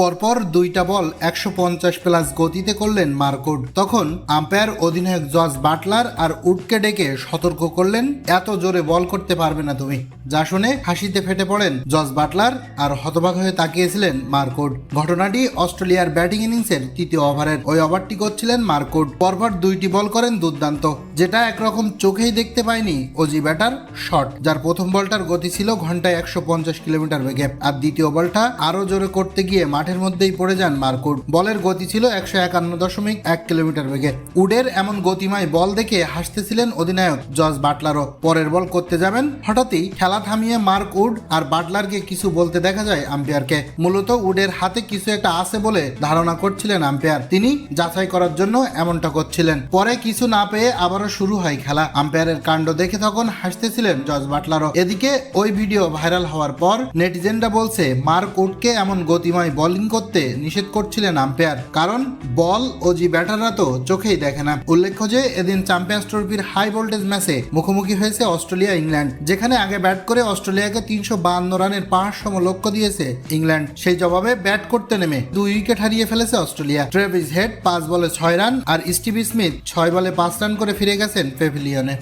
পরপর দুইটা বল একশো পঞ্চাশ প্লাস গতিতে করলেন মার্কুড তখন আম্পায়ার অধিনায়ক জজ বাটলার আর উডকে ডেকে সতর্ক করলেন, এত জোরে বল করতে পারবে না তুমি। যা শুনে হাসিতে ফেটে পড়েন জজ বাটলার আর হতবাক হয়ে তাকিয়েছিলেন মার্কুড ঘটনাটি অস্ট্রেলিয়ার ব্যাটিং ইনিংসের তৃতীয় ওভারের। ওই ওভারটি করছিলেন মার্কুড পরপর দুইটি বল করেন দুর্দান্ত। যেটা একরকম চোখেই দেখতে পায়নি অজি ব্যাটার শট, যার প্রথম বলটার গতি ছিল ঘন্টায় একশো পঞ্চাশ কিলোমিটার বেগে। আর দ্বিতীয় বলটা আরও জোরে করতে গিয়ে মাঠের মধ্যেই পড়ে যান মার্কুড বলের গতি ছিল একশো একান্ন দশমিক এক কিলোমিটার বেগে। উডের এমন গতিময় বল দেখে হাসতেছিলেন অধিনায়ক জজ বাটলারও। পরের বল করতে যাবেন হঠাৎই খেলা থামিয়ে মার্ক উড আর বাটলারকে কিছু বলতে দেখা যায় আম্পায়ারকে। মূলত উডের হাতে কিছু একটা আছে বলে ধারণা করছিলেন আম্পায়ার। তিনি যাচাই করার জন্য এমনটা করছিলেন। পরে কিছু না পেয়ে আবারও শুরু হয় খেলা। আম্পায়ারের কাণ্ড দেখে তখন হাসতেছিলেন জজ বাটলারও। এদিকে ওই ভিডিও ভাইরাল হওয়ার পর নেটিজেনরা বলছে, মার্ক উডকে এমন গতিময় বোলিং করতে নিষেধ করছিলেন আম্পায়ার। কারণ বল ও জি ব্যাটাররা তো চোখেই দেখে না। উল্লেখ্য যে, এদিন চ্যাম্পিয়ন্স ট্রফির হাই ভোল্টেজ ম্যাচে মুখোমুখি হয়েছে অস্ট্রেলিয়া, ইংল্যান্ড। যেখানে আগে ব্যাট করে অস্ট্রেলিয়াকে তিনশো বাহান্ন রানের পাঁচ সম লক্ষ্য দিয়েছে ইংল্যান্ড। সেই জবাবে ব্যাট করতে নেমে দুই উইকেট হারিয়ে ফেলেছে অস্ট্রেলিয়া। ট্রেভিস হেড পাঁচ বলে ছয় রান আর স্টিভ স্মিথ ছয় বলে পাঁচ রান করে ফিরে গেছেন পেভিলিয়নে